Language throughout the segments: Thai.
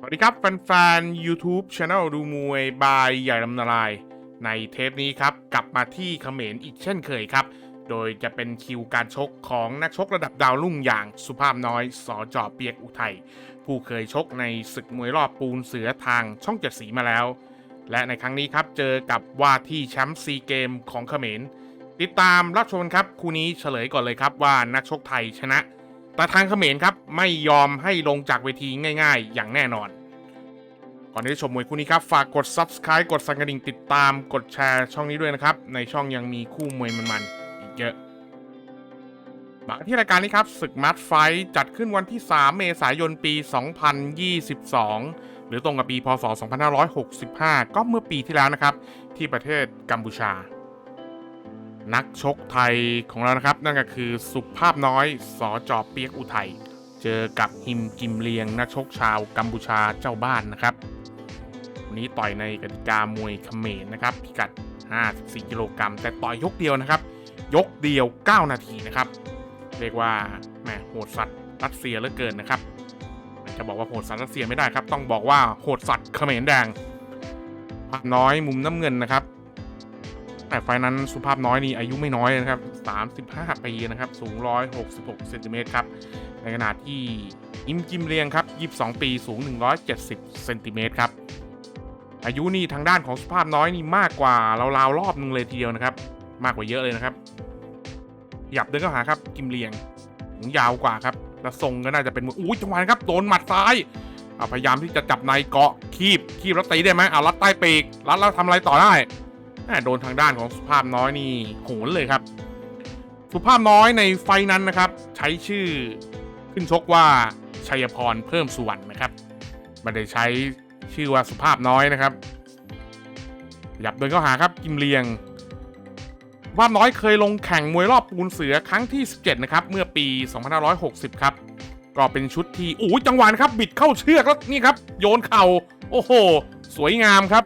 สวัสดีครับ แฟนๆ YouTube Channel ดูมวยบายใหญ่ลำนาลาย ในเทปนี้ครับ กลับมาที่เขมรอีกเช่นเคยครับ โดยจะเป็นคิวการชกของนักชกระดับดาวรุ่งอย่างสุภาพน้อยสอจอเปียกอุทัยผู้เคยชกในศึกมวยรอบปูนเสือทางช่องเจ็ดสีมาแล้ว และในครั้งนี้ครับเจอกับว่าที่แชมป์ซีเกมของเขมรติดตามรับชมครับคู่นี้เฉลยก่อนเลยครับว่านักชกไทยชนะ แต่ทางเขมรครับไม่ยอมให้ลงจากเวทีง่ายๆ อย่างแน่นอน ก่อนที่จะชมมวยคู่นี้ครับ ฝากกด subscribe กดสั่นกระดิ่งติดตามกดแชร์ช่องนี้ด้วยนะครับ ในช่องยังมีคู่มวยมันๆ อีกเยอะมาที่รายการนี้ครับศึกมัดไฟจัดขึ้นวันที่ 3 เมษายนปี 2022 หรือตรงกับปีพศ 2565 ก็เมื่อปีที่แล้วนะครับ ที่ประเทศกัมพูชา นักชกไทยของเรานะครับ นั่นก็คือสุภาพน้อยสอจอเปียกอุทัยเจอกับฮิมกิมเลียง นักชกชาวกัมพูชาเจ้าบ้านนะครับ วันนี้ต่อยในกติกามวยเขมรนะครับ พิกัด 54 กิโลกรัมแต่ต่อยยกเดียวนะครับ ยกเดียว 9 นาทีนะครับ เรียกว่าแหมโหดสัตว์รัสเซียเหลือเกินนะครับจะบอกว่าโหดสัตว์รัสเซียไม่ได้ครับ ต้องบอกว่าโหดสัตว์เขมรแดงภาพน้อยมุมน้ำเงินนะครับ แต่ไฟนั้นสุภาพน้อยนี่อายุไม่น้อยนะครับ 35 ปีนะครับ สูง 166เซนติเมตรครับ ในขณะที่อิมกิมเรียงครับ 22 ปีสูง 170เซนติเมตรครับ อายุนี่ทางด้านของสุภาพน้อยนี่มากกว่าราวๆรอบนึงเลยทีเดียวนะครับ มากกว่าเยอะเลยนะครับ หยับเดินเข้าหาครับกิมเลียงหูยาวกว่าครับแล้วทรงก็น่าจะเป็นมืออุ้ยจังหวะครับโดนหมัดซ้ายพยายามที่จะจับในเกาะคีบคีบแล้วตีได้ไหมเอารัดใต้ปีกรัดแล้วทำอะไรต่อได้ โดนทางด้านของสุภาพน้อยนี่โหนเลยครับ สุภาพน้อยในไฟนั้นนะครับ ใช้ชื่อขึ้นชกว่าชัยพรเพิ่มสุวรรณนะครับไม่ได้ใช้ชื่อว่าสุภาพน้อยนะครับหยับเดินเข้าหาครับกิมเลียงว่าน้อยเคยลงแข่งมวยรอบปูนเสือครั้งที่ 17 นะครับ เมื่อปี 2560 ครับ ก็เป็นชุดที่โอ้จังหวะนะครับ บิดเข้าเชือกแล้วนี่ครับ โยนเข่า โอ้โห สวยงามครับ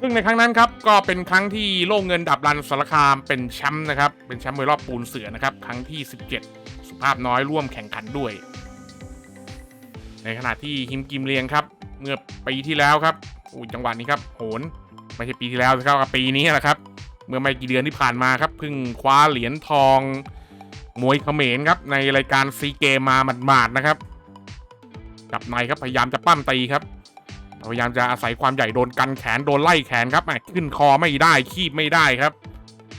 ซึ่งในครั้งนั้นครับก็เป็นครั้งที่โล่งเงินดับรันสารคามเป็นแชมป์นะครับ เป็นแชมป์มวยรอบปูนเสือนะครับ ครั้งที่ 17 สุภาพน้อยร่วมแข่งขันด้วย ในขณะที่ฮิมกิมเลียงครับ เมื่อปีที่แล้วครับอุ้จังหวะนี้ครับโหนไม่ใช่ปีที่แล้วนะครับปีนี้แหละครับ เมื่อไม่กี่เดือนที่ผ่านมาครับเพิ่งคว้าเหรียญทองมวยเขมรครับในรายการซีเกมมาหมาดๆนะครับจับในครับพยายามจะปั้มตีครับ พยายามจะอาศัยความใหญ่โดนกันแขนโดนไล่แขนครับแหมขึ้นคอไม่ได้คีบไม่ได้ครับ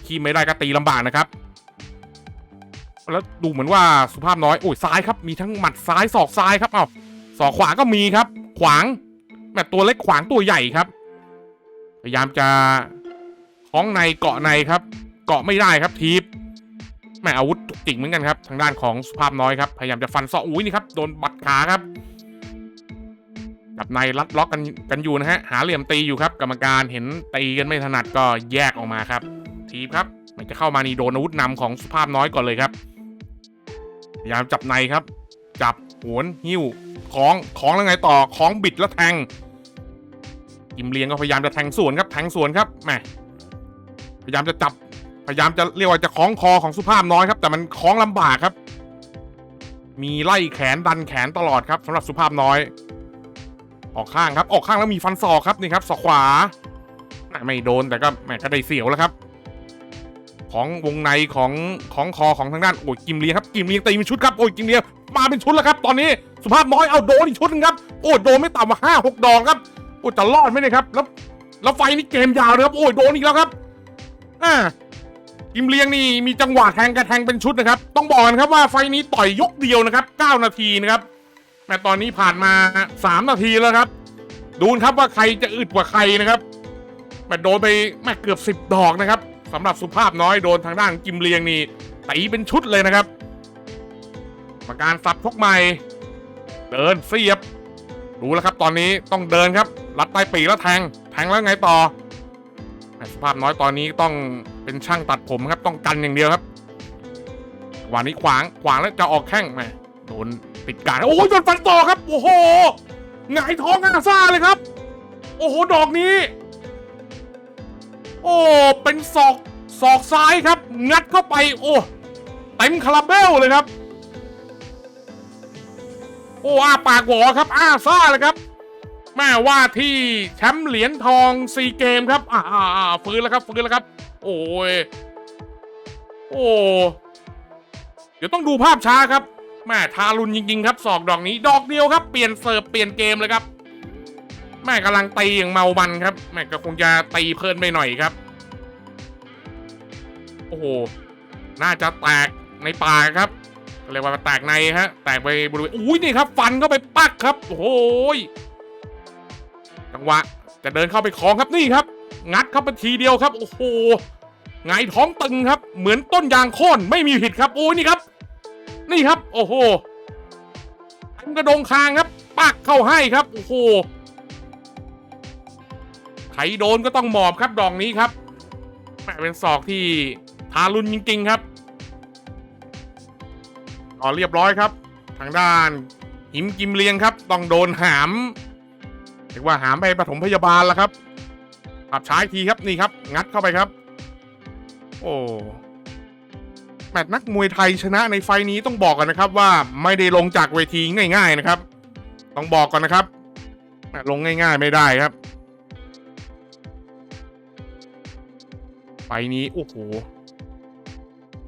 คีบไม่ได้ก็ตีลำบากนะครับ แล้วดูเหมือนว่าสุภาพน้อยโอ้ยซ้ายครับมีทั้งหมัดซ้ายศอกซ้ายครับเอาศอกขวาก็มีครับ ขวางแม่ตัวเล็กขวางตัวใหญ่ครับ พยายามจะคล้องในเกาะในครับ เกาะไม่ได้ครับทีบแม่อาวุธจุกจิกเหมือนกันครับ ทางด้านของสุภาพน้อยครับ พยายามจะฟันซอกอุ้ยนี่ครับ โดนบัดขาครับ กับในรัดล็อกกันกันอยู่นะฮะหาเหลี่ยมตีอยู่ครับ กรรมการเห็นตีกันไม่ถนัดก็แยกออกมาครับ ทีบครับ มันจะเข้ามานี่โดนอาวุธนำของสุภาพน้อยก่อนเลยครับพยายามจับในครับ จับโหวนหิ้วคล้องคล้องแล้วไงต่อคล้องบิดแล้วแทงกิมเลียงก็พยายามจะแทงสวนครับแทงสวนครับแหมพยายามจะจับพยายามจะเรียกว่าจะคล้องคอของสุภาพน้อยครับ แต่มันคล้องลำบากครับ มีไล่แขนดันแขนตลอดครับสำหรับสุภาพน้อย ออกข้างครับ ออกข้างแล้วมีฟันศอกครับนี่ครับศอกขวา ไม่โดนแต่ก็แหมก็ได้เสียวแล้วครับ ของวงในของของคอของทางด้านโอ้ยกิมเลียงครับกิมเลียงตีเป็นชุดครับโอ้ยกิมเลียงมาเป็นชุดแล้วครับ ตอนนี้สุภาพน้อยเอาโดนอีกชุดหนึงครับโอ้ยโดนไม่ต่ำกว่าห้าหกดอกครับโอ้ยจะรอดไหมเนี่ยครับแล้วแล้วไฟนี่เกมยาวเลยครับโอ้ยโดนอีกแล้วครับอ่ากิมเลียงนี่มีจังหวะแทงกระแทงเป็นชุดนะครับ ต้องบอกกันครับว่าไฟนี้ต่อยยกเดียวนะครับ 9 นาทีนะครับ แต่ตอนนี้ผ่านมา 3 นาทีแล้วครับ ดูนะครับว่าใครจะอึดกว่าใครนะครับแต่โดนไปแม่เกือบ 10 ดอกนะครับสำหรับสุภาพน้อยโดนทางด้านกิมเลียงนี่ตีเป็นชุดเลยนะครับประการสับชกใหม่ เดินเสียบดูแล้วครับ ตอนนี้ต้องเดินครับรัดใต้ปีกแล้วแทงแทงแล้วไงต่อสุภาพน้อยตอนนี้ต้องเป็นช่างตัดผมครับ ต้องกันอย่างเดียวครับวันนี้ขวางขวางแล้วจะออกแข้งแหมโดน ติดการโอ้ยโดนฟันต่อครับ โอ้โหหงายท้องอาซาเลยครับ โอ้โห ดอกนี้ โอ้ เป็นศอกศอกซ้ายครับ งัดเข้าไป โอ้เต็มคาราเบลเลยครับ โอ้อาปากหวอครับ อ้าซ่าเลยครับ แม่ว่าที่แชมป์เหรียญทองซีเกมครับ อ่าฟื้นแล้วครับฟื้นแล้วครับ โอ้ย โอ้ เดี๋ยวต้องดูภาพช้าครับ แม่ทารุณจริงๆครับศอกดอกนี้ ดอกเดียวครับ เปลี่ยนเสิร์ฟเปลี่ยนเกมเลยครับ แม่กำลังตีอย่างเมามันครับ แม่ก็คงจะตีเพลินไปหน่อยครับ โอ้โห น่าจะแตกในปากครับเรียกว่าแตกในฮะ แตกไปบริเวณอุ้ยนี่ครับ ฟันเข้าไปปักครับ โอ้โหยจังหวะจะเดินเข้าไปคล้องครับนี่ครับ งัดเข้าไปทีเดียวครับ โอ้โหหงายท้องตึงครับ เหมือนต้นยางโค่นไม่มีผิดครับโอ้ยนี่ครับ นี่ครับ โอ้โหอันกระดงคางครับ ปักเข้าให้ครับ โอ้โหใครโดนก็ต้องหมอบครับดอกนี้ครับแม่เป็นศอกที่ทารุณจริง ๆครับต่อเรียบร้อยครับ ทางด้านหิมกิมเลียงครับ ต้องโดนหามเรียกว่าหามไปปฐมพยาบาลแล้วครับปรับช้าทีครับนี่ครับ งัดเข้าไปครับ โอ้ แมตช์นักมวยไทยชนะในไฟล์นี้ต้องบอกกันนะครับว่าไม่ได้ลงจากเวทีง่ายๆนะครับ ต้องบอกก่อนนะครับแมตช์ลงง่ายๆไม่ได้ครับ ไฟล์นี้โอ้โห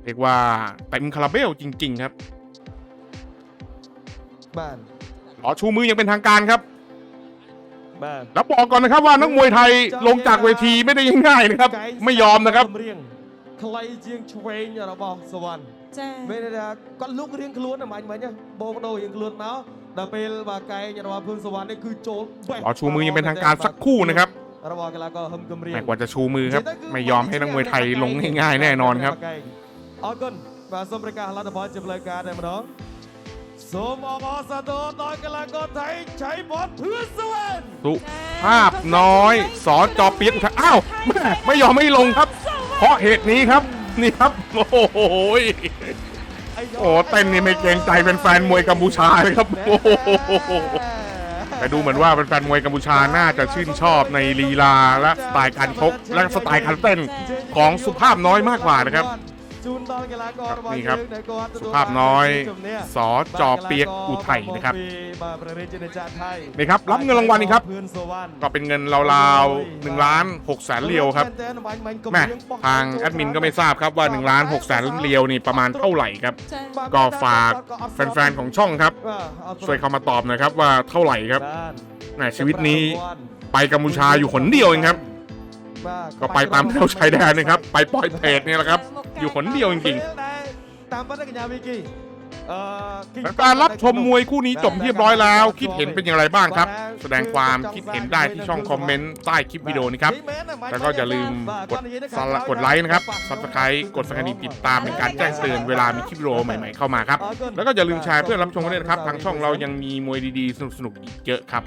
เรียกว่าเต็มคาราเบลจริง ๆ ครับบ้านขอชูมืออย่างเป็นทางการครับบ้านแล้วบอกก่อนนะครับว่านักมวยไทยลงจากเวทีไม่ได้ง่ายๆนะครับ ไม่ยอมนะครับ เรียงใครជាងឆ្វេងរបស់សវណ្ណ ចា មានន័យថាគាត់លុករៀងខ្លួនតែមិនមិញណាបោកដោរៀងខ្លួនមកដល់ពេលបាទកែងរបស់ភឿនសវណ្ណនេះគឺចូលបេះ ขอชูมือยังเป็นทางการสักครู่นะครับ របស់កីឡាករហឹមគំរៀង แม้กว่าจะชูมือครับ ไม่ยอมให้นักมวยไทยลงง่ายๆแน่นอนครับ អរគុណបាទសូមប្រកាសលទ្ធផលជាផ្លូវការតែម្ដងសូមអបអរសាទរដល់កីឡាករថៃឆៃបតភឿនសវណ្ណ สุภาพน้อย สอจอเปียกอุทัยอ้าวแม่ไม่ยอมให้ลงครับ เพราะเหตุนี้ครับ นี่ครับ โอ้โหยโอ้เต้นนี่ไม่เกรงใจเป็นแฟนมวยกัมพูชาเลยครับโอ้โหแต่ดูเหมือนว่าเป็นแฟนมวยกัมพูชาน่าจะชื่นชอบในลีลาและสไตล์การชกและสไตล์การเต้นของสุภาพน้อยมากกว่านะครับ จูนตอนกีฬากรวันนี่ครับสุภาพน้อยสอจอเปียกอุไทยนะครับนี่ครับรับเงินรางวัลนี่ครับ ก็เป็นเงินราวๆหนึ่งล้านหกแสนเรียวครับแม่ทางแอดมินก็ไม่ทราบครับว่า1ล้านหกแสนเรียวนี่ประมาณเท่าไหร่ครับ ก็ฝากแฟนๆของช่องครับช่วยเข้ามาตอบนะครับว่าเท่าไหร่ครับชีวิตนี้ไปกัมพูชาอยู่คนเดียวเองครับ ก็ไปตามแนวชายแดนนะครับ ไปปล่อยเพจเนี่ยแหละครับ อยู่คนเดียวจริงๆตามพัฒนาวิกีเอ่อๆและการรับชมมวยคู่นี้จบเรียบร้อยแล้ว คิดเห็นเป็นอย่างไรบ้างครับ แสดงความคิดเห็นได้ที่ช่องคอมเมนต์ใต้คลิปวิดีโอนี้ครับ แล้วก็อย่าลืมกดซับกดไลค์นะครับ subscribe กดสังเกตติดตามเป็นการแจ้งเตือนเวลามีคลิปวิดีโอใหม่ ๆเข้ามาครับ แล้วก็อย่าลืมแชร์เพื่อนรับชมกันด้วยนะครับ ทางช่องเรายังมีมวยดีๆสนุกๆอีกเยอะครับ